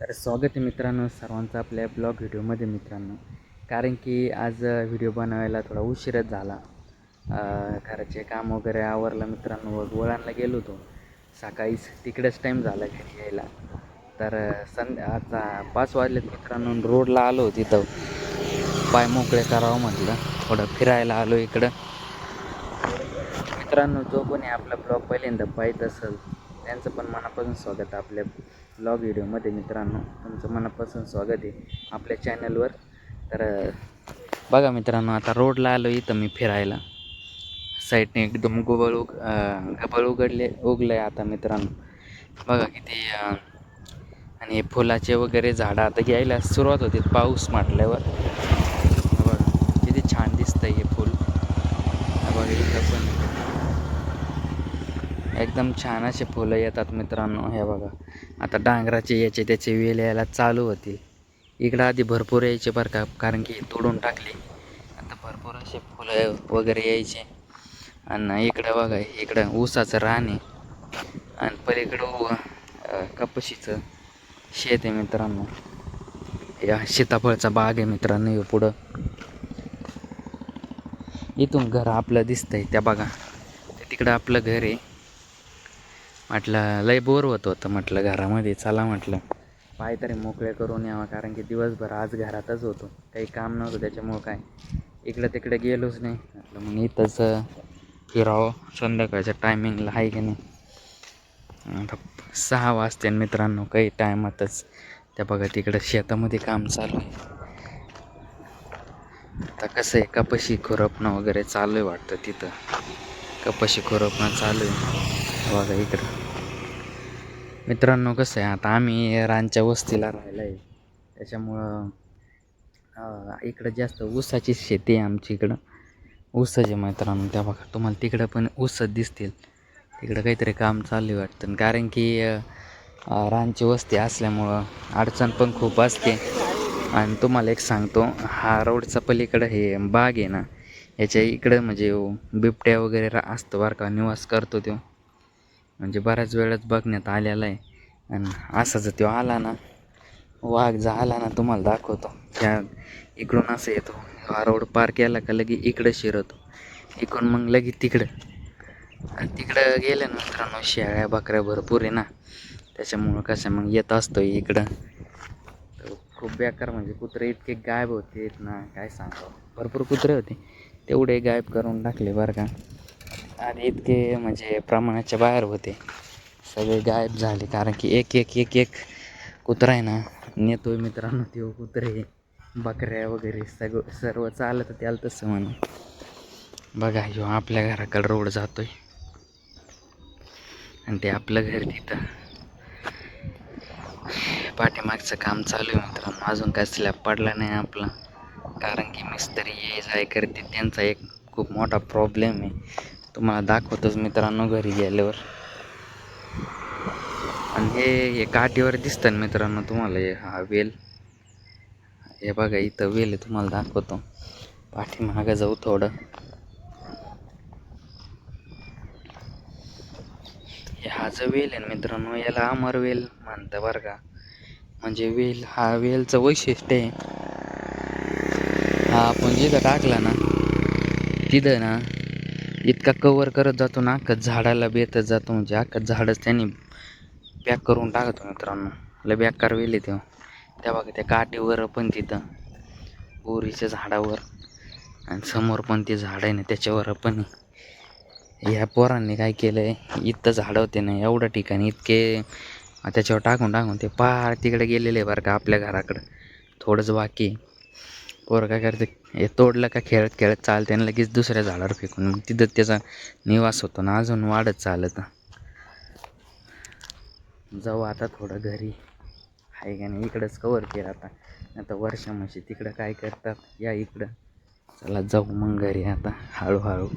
तर स्वागत आहे मित्रांनो सर्वांचं आपल्या ब्लॉग व्हिडिओमध्ये मित्रांनो. कारण की आज व्हिडिओ बनवायला थोडा उशीरच झाला. घराचे काम वगैरे आवरलं मित्रांनो व वळणला गेलो होतो. सकाळीच तिकडेच टाईम झाला घरी यायला. तर संध्या आता पाच वाजलेत मित्रांनो रोडला आलो तिथं. पाय मोकळे करावं म्हटलं. थोडं फिरायला आलो इकडं. मित्रांनो जो कोणी आपला ब्लॉग पहिल्यांदा पाहत असेल त्यांचं पण मनापासून स्वागत आहे आपल्या ब्लॉग व्हिडिओमध्ये मित्रांनो. तुमचं मनापासून स्वागत आहे आपल्या चॅनलवर तर बघा मित्रांनो आता रोडला आलो इथं मी फिरायला. साईडने एकदम गोबळ उग गबळ उघडले उगलं आहे आता मित्रांनो. बघा किती आणि फुलाचे वगैरे झाडं आता घ्यायला सुरुवात होती पाऊस म्हटल्यावर बघा किती छान दिसतंय हे फुल हा बघा इथं पण एकदम छान असे फुलं येतात मित्रांनो हे बघा. आता डांगराचे याचे त्याचे वेल यायला चालू होतील इकडं आधी भरपूर यायचे बरं का कारण की तोडून टाकले. आता भरपूर असे फुलं वगैरे यायचे. आणि इकडं बघा इकडं ऊसाचं रान आहे आणि पलीकडं उ- कपाशीचं शेत आहे मित्रांनो. या सीताफळचा बाग आहे मित्रांनो हे पुढं. इथून घर आपलं दिसतंय त्या बघा. तिकडं आपलं घर आहे. म्हटलं लय बोर होत होतं म्हटलं घरामध्ये. चला म्हटलं पाय तरी मोकळे करून यावं कारण की दिवसभर आज घरातच होतो. काही काम नव्हतं त्याच्यामुळं काय. इकडं तिकडे गेलोच नाही. म्हटलं मग इथंच फिरावं. संध्याकाळच्या टायमिंगला आहे की नाही. आता सहा वाजते मित्रांनो काही टायमातच त्या बघा तिकडं शेतामध्ये काम चालू आहे. आता कसं आहे कपाशी खुरपणं वगैरे चालू आहे वाटतं तिथं. कपाशी खुरपणं चालू आहे. बघा इकडं. मित्रांनो कसं आहे आता आम्ही रानच्या वस्तीला राहिला आहे त्याच्यामुळं इकडं जास्त ऊसाची शेती आहे आमची इकडं. ऊसाचे मित्रांनो त्या बघा तुम्हाला तिकडं पण ऊस दिसतील. तिकडं काहीतरी काम चालू आहे वाटतं. कारण की रानची वस्ती असल्यामुळं अडचण पण खूप असते. आणि तुम्हाला एक सांगतो हा रोडचा पलीकडं हे बाग आहे ना याच्या इकडं म्हणजे बिबट्या वगैरे असतो असतं बरं का निवास करतो तो. म्हणजे बऱ्याच वेळाच बघण्यात आलेला आहे. आणि असा जर तो आला ना वाघ जर आला ना तुम्हाला दाखवतो. त्या इकडून असं येतो. हा रोड पार केला का लगे इकडं शिरतो. इकडून मग लगे तिकडं. आणि तिकडं गेलं ना मित्रांनो शेळ्या बकऱ्या भरपूर आहे ना. त्याच्यामुळं कसं मग येत असतो इकडं. तर खूप बेकार म्हणजे कुत्रे इतके गायब होते ना काय सांगावं. भरपूर कुत्रे होते. तेवढे गायब करून टाकले बरं का. आणि इतके म्हणजे प्रमाणाच्या बाहेर होते. सगळे गायब झाले कारण की एक एक एक एक कुत्रा आहे ना नेतोय मित्रांनो ते कुत्रे बकऱ्या वगैरे सगळं सर्व चालत त्याला तसं म्हणून. बघा ह्यो आपल्या घराकडे रोड जातोय. आणि ते आपलं घर तिथं. पाठीमागचं काम चालू आहे मित्रांनो. अजून काय स्लॅब पडला नाही आपला. कारण की मिस्त्री ये जाय करते त्यांचा एक खूप मोठा प्रॉब्लेम आहे. तुम्हाला दाखवतोच मित्रांनो घरी गेल्यावर. आणि हे हे काठीवर दिसतं मित्रांनो तुम्हाला हे हा वेल. हे बघा इथं वेल आहे तुम्हाला दाखवतो. पाठीमागं जाऊ थोडं. हे हा जो वेल आहे ना मित्रांनो याला अमर वेल म्हणतं बरं का. म्हणजे वेल हा वेलचं वैशिष्ट्य आहे. हा आपण जिथं टाकला ना तिथं ना इतका कवर करत जातो ना का झाडाला बेतच जातो म्हणजे अख्खा झाडच त्यांनी पॅक करून टाकतो मित्रांनो. लय बॅक वेल तेव्हा. त्या बघा त्या काठीवर पण तिथं बोरीच्या झाडावर आणि समोर पण ते झाड आहे ना त्याच्यावर पण या ह्या पोरांनी काय केलं आहे इथं झाडं होते ना एवढ्या ठिकाणी इतके त्याच्यावर टाकून टाकून ते पार तिकडे गेलेले बरं का आपल्या घराकडं. थोडंच बाकी पोरं काय करते हे तोडलं का खेळत खेळत चालते आणि लगेच दुसऱ्या झाडावर फेकून मग तिथं त्याचा निवास होतो ना अजून वाढत चालत. जाऊ आता थोडं घरी. आहे का नाही इकडंच कवर केलं आता. आता वर्षा म्हशी तिकडं काय करतात या इकडं. चला जाऊ मग घरी आता हळूहळू.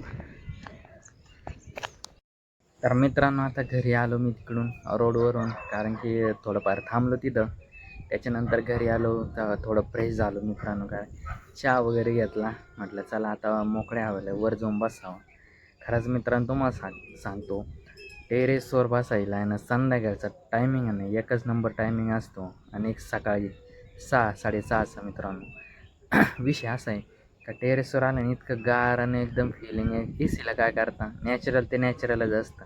तर मित्रांनो आता घरी आलो मी तिकडून रोडवरून कारण की थोडंफार थांबलो तिथं. त्याच्यानंतर घरी आलो तर थोडं फ्रेश झालो मित्रांनो काय. चहा वगैरे घेतला. म्हटलं चला आता मोकळ्या हवेला वर जाऊन बसावं. खरंच मित्रांनो तुम्हाला सांग सांगतो टेरेसवर बसायला आहे ना संध्याकाळचा टायमिंग आहे ना एकच नंबर टायमिंग असतो आणि एक सकाळी सहा साडेसहाचा मित्रांनो. विषय असा आहे का टेरेसवर आलं आणि इतकं गार आणि एकदम फिलिंग आहे. ए सीला काय करता? नॅचरल ते नॅचरलच असतं.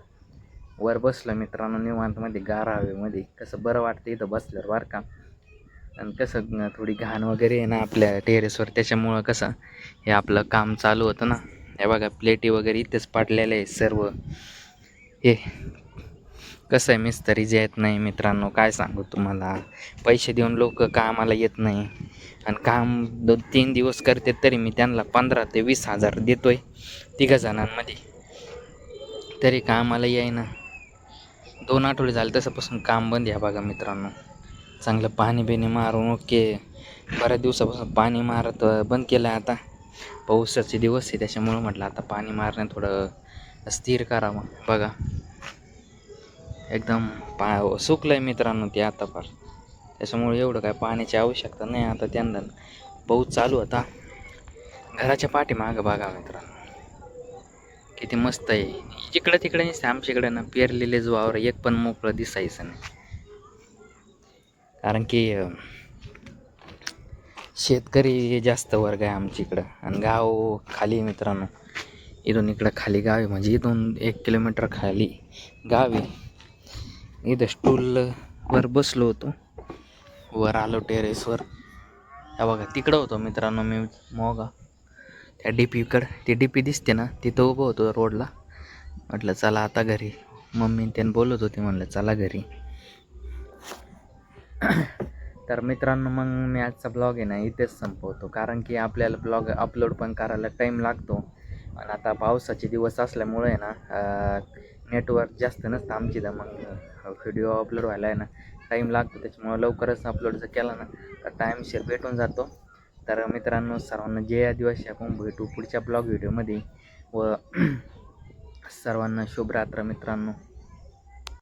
वर बसलं मित्रांनो निवांतमध्ये गार हवेमध्ये कसं बरं वाटतं इथं बसल्यावर बरं का? आणि कसं थोडी घाण वगैरे आहे ना आपल्या टेरेसवर त्याच्यामुळं कसं हे आपलं काम चालू होतं ना. हे बघा प्लेटी वगैरे इथेच पाडलेलं आहे सर्व. हे कसं आहे मिस्त्री जे येत नाही मित्रांनो काय सांगू तुम्हाला? पैसे देऊन लोक कामाला येत नाही. आणि काम दोन तीन दिवस करते तरी मी त्यांना पंधरा ते वीस हजार देतोय तिघा जणांमध्ये. तरी कामाला येईना. दोन आठवडे झाले तसंपासून काम बंद आहे बघा मित्रांनो. चांगलं पाणी बिणी मारून ओके. बऱ्याच दिवसापासून पाणी मारत बंद केलं आहे आता. पावसाचे दिवस आहे त्याच्यामुळं म्हटलं आता पाणी मारणं थोडं स्थिर करावं. बघा. एकदम पा सुकलं आहे मित्रांनो ते आता फार. त्याच्यामुळे एवढं काय पाण्याची आवश्यकता नाही आता त्यांना. पाऊस चालू होता. घराच्या पाठीमागं बघा मित्रांनो. किती मस्त आहे. जिकडं तिकडे नसते आमच्याकडे ना पेरलेले जो वावर एक पण मोकळं दिसायचं नाही. कारण की शेतकरी जास्त वर्ग आहे आमच्या इकडं. आणि गाव खाली मित्रांनो. इथून इकडं खाली गाव आहे. म्हणजे इथून एक किलोमीटर खाली गाव आहे. इथं स्टूलवर बसलो होतो. वर आलो टेरेसवर त्या बघा तिकडं होतो मित्रांनो मी मोगा. त्या डी पीकडं ती डी पी दिसते ना तिथं उभं होतो रोडला. म्हटलं चला आता घरी. मम्मी त्यानं बोलत होती म्हणलं चला घरी. तर मित्रांनो मग मी आजचा ब्लॉग आहे ना इथेच संपवतो. कारण की आपल्याला ब्लॉग अपलोड पण करायला टाईम लागतो. आणि आता पावसाचे दिवस असल्यामुळे आहे ना नेटवर्क जास्त नसतं आमची तर मग व्हिडिओ अपलोड व्हायला आहे ना टाईम लागतो. त्याच्यामुळं लवकरच अपलोड जर केला ना तर टाईमशीर भेटून जातो. तर मित्रांनो सर्वांना जय दिवशी आपण भेटू पुढच्या ब्लॉग व्हिडिओमध्ये व सर्वांना शुभरात्र मित्रांनो.